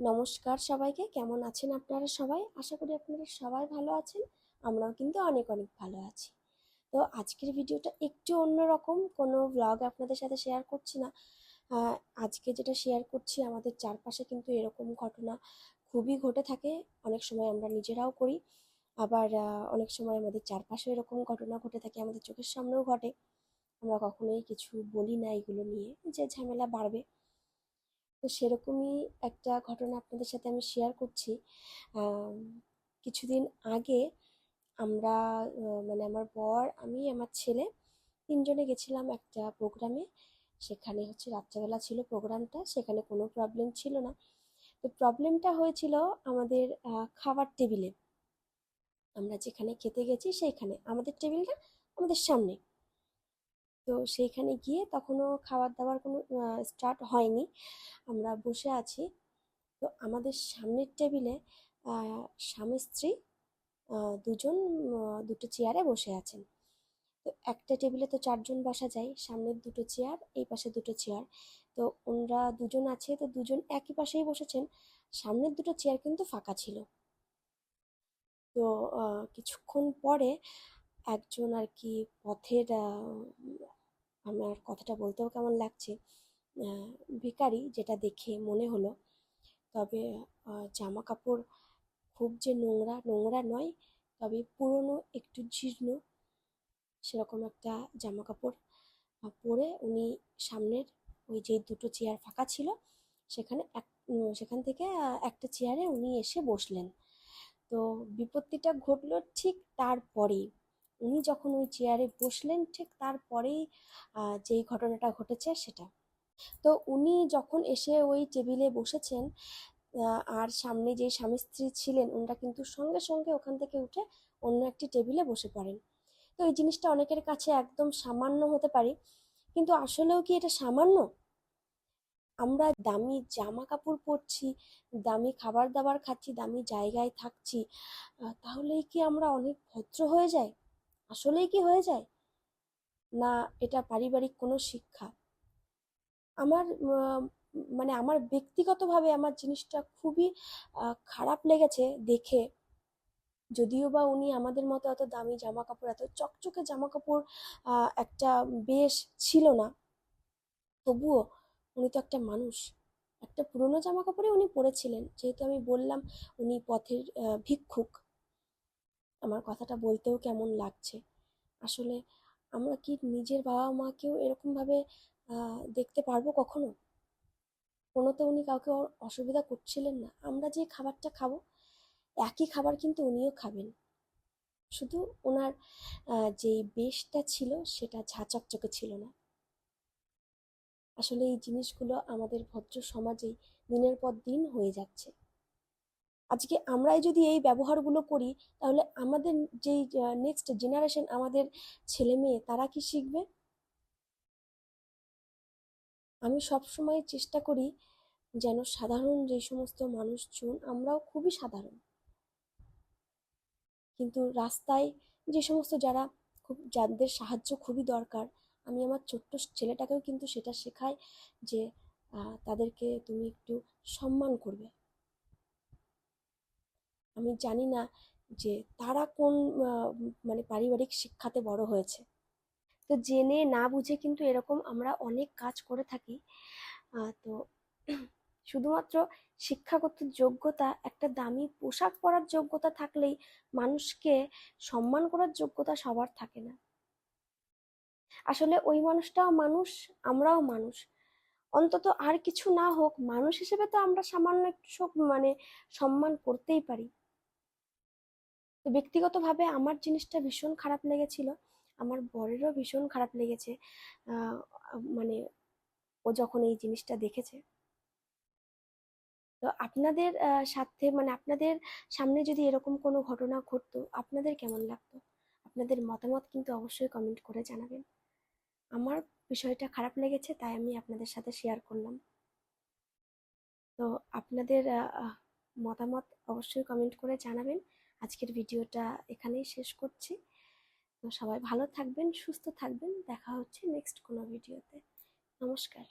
নমস্কার সবাইকে। কেমন আছেন আপনারা সবাই? আশা করি আপনারা সবাই ভালো আছেন। আমরাও কিন্তু অনেক অনেক ভালো আছি। তো আজকের ভিডিওটা একটু অন্যরকম কোনো ব্লগ আপনাদের সাথে শেয়ার করছি না। আজকে যেটা শেয়ার করছি, আমাদের চারপাশে কিন্তু এরকম ঘটনা খুবই ঘটে থাকে। অনেক সময় আমরা নিজেরাও করি। আবার অনেক সময় আমাদের চারপাশে এরকম ঘটনা ঘটে থাকে। আমাদের চোখের সামনেও ঘটে। আমরা কখনোই কিছু বলি না এগুলো নিয়ে। যে ঝামেলা বাড়বে। তো সেরকমই একটা ঘটনা আপনাদের সাথে আমি শেয়ার করছি। কিছুদিন আগে আমরা মানে আমার বর, আমি, আমার ছেলে তিনজনে গেছিলাম একটা প্রোগ্রামে সেখানে হচ্ছে রাত্রেবেলা ছিল প্রোগ্রামটা সেখানে কোনো প্রবলেম ছিল না। তো প্রবলেমটা হয়েছিল আমাদের খাবার টেবিলে আমরা যেখানে খেতে গেছি, সেইখানে। আমাদের টেবিলটা আমাদের সামনে। তো সেইখানে গিয়ে তখনও খাবার দাবার কোনো স্টার্ট হয়নি। আমরা বসে আছি। তো আমাদের সামনের টেবিলে স্বামী, স্ত্রী দুজন দুটো চেয়ারে বসে আছেন। তো একটা টেবিলে তো চারজন বসা যায়, সামনের দুটো চেয়ার এই পাশে দুটো চেয়ার তো ওনারা দুজন আছে, তো দুজন একই পাশেই বসেছেন। সামনের দুটো চেয়ার কিন্তু ফাঁকা ছিল। তো কিছুক্ষণ পরে একজন আর কি পথের আমার কথাটা বলতেও কেমন লাগছে ভিখারি যেটা দেখে মনে হলো। তবে জামা কাপড় খুব যে নোংরা নোংরা নয়, তবে পুরনো, একটু জীর্ণ সেরকম একটা জামা কাপড় পরে উনি সামনের ওই যে দুটো চেয়ার ফাঁকা ছিল, সেখানে এক সেখান থেকে একটা চেয়ারে উনি এসে বসলেন। তো বিপত্তিটা ঘটলো ঠিক তারপরেই। উনি যখন ওই চেয়ারে বসলেন, ঠিক তারপরেই যেই ঘটনাটা ঘটেছে সেটা। তো উনি যখন এসে ওই টেবিলে বসেছেন আর সামনে যে স্বামী স্ত্রী ছিলেন, ওনারা কিন্তু সঙ্গে সঙ্গে ওখান থেকে উঠে অন্য একটি টেবিলে বসে পড়েন। তো এই জিনিসটা অনেকের কাছে একদম সামান্য হতে পারে, কিন্তু আসলেও কি এটা সামান্য? আমরা দামি জামা কাপড় পরছি, দামি খাবার দাবার খাচ্ছি, দামি জায়গায় থাকছি তাহলেই কি আমরা অনেক ভদ্র হয়ে যাই? আসলেই কি হয়ে যায়? না, এটা পারিবারিক কোনো শিক্ষা। আমার মানে আমার ব্যক্তিগতভাবে আমার জিনিসটা খুবই খারাপ লেগেছে দেখে। যদিও বা উনি আমাদের মতো এত দামি জামা কাপড় এত চকচকে জামা কাপড় একটা বেশ ছিল না। তবুও উনি তো একটা মানুষ। একটা পুরনো জামা কাপড়ে উনি পরেছিলেন। যেহেতু আমি বললাম উনি পথের ভিক্ষুক। আমার কথাটা বলতেও কেমন লাগছে। আসলে আমরা কি নিজের বাবা মাকেও এরকমভাবে দেখতে পারব কখনো? কোনো তো উনি কাউকে অসুবিধা করছিলেন না। আমরা যে খাবারটা খাব, একই খাবার কিন্তু উনিও খাবেন। শুধু ওনার যেই বেশটা ছিল সেটা ঝাঁ চকচকে ছিল না। আসলে এই জিনিসগুলো আমাদের ভদ্র সমাজেই দিনের পর দিন হয়ে যাচ্ছে। আজকে আমরাই যদি এই ব্যবহারগুলো করি, তাহলে আমাদের যেই নেক্সট জেনারেশন আমাদের ছেলে মেয়ে, তারা কি শিখবে? আমি সবসময় চেষ্টা করি যেন সাধারণ যে সমস্ত মানুষজন, আমরাও খুবই সাধারণ। কিন্তু রাস্তায় যে সমস্ত যারা খুব, যাদের সাহায্য খুবই দরকার, আমি আমার ছোট্ট ছেলেটাকেও কিন্তু সেটা শেখাই যে তাদেরকে তুমি একটু সম্মান করবে। আমি জানি না যে তারা কোন মানে পারিবারিক শিক্ষাতে বড় হয়েছে। তো জেনে না বুঝে কিন্তু এরকম আমরা অনেক কাজ করে থাকি। তো শুধুমাত্র শিক্ষাগত যোগ্যতা, একটা দামি পোশাক পরার যোগ্যতা থাকলেই মানুষকে সম্মান করার যোগ্যতা সবার থাকে না। আসলে ওই মানুষটাও মানুষ, আমরাও মানুষ। অন্তত আর কিছু না হোক, মানুষ হিসেবে তো আমরা সামান্য একটু মানে সম্মান করতেই পারি। তো ব্যক্তিগতভাবে আমার জিনিসটা ভীষণ খারাপ লেগেছিল। আমার বরেরও ভীষণ খারাপ লেগেছে। মানে ও যখন এই জিনিসটা দেখেছে। তো আপনাদের সাথে মানে আপনাদের সামনে যদি এরকম কোনো ঘটনা ঘটতো, আপনাদের কেমন লাগতো? আপনাদের মতামত কিন্তু অবশ্যই কমেন্ট করে জানাবেন। আমার বিষয়টা খারাপ লেগেছে, তাই আমি আপনাদের সাথে শেয়ার করলাম। তো আপনাদের মতামত অবশ্যই কমেন্ট করে জানাবেন। আজকের ভিডিওটা এখানেই শেষ করছি। সবাই ভালো থাকবেন, সুস্থ থাকবেন। দেখা হচ্ছে নেক্সট কোনো ভিডিওতে। নমস্কার।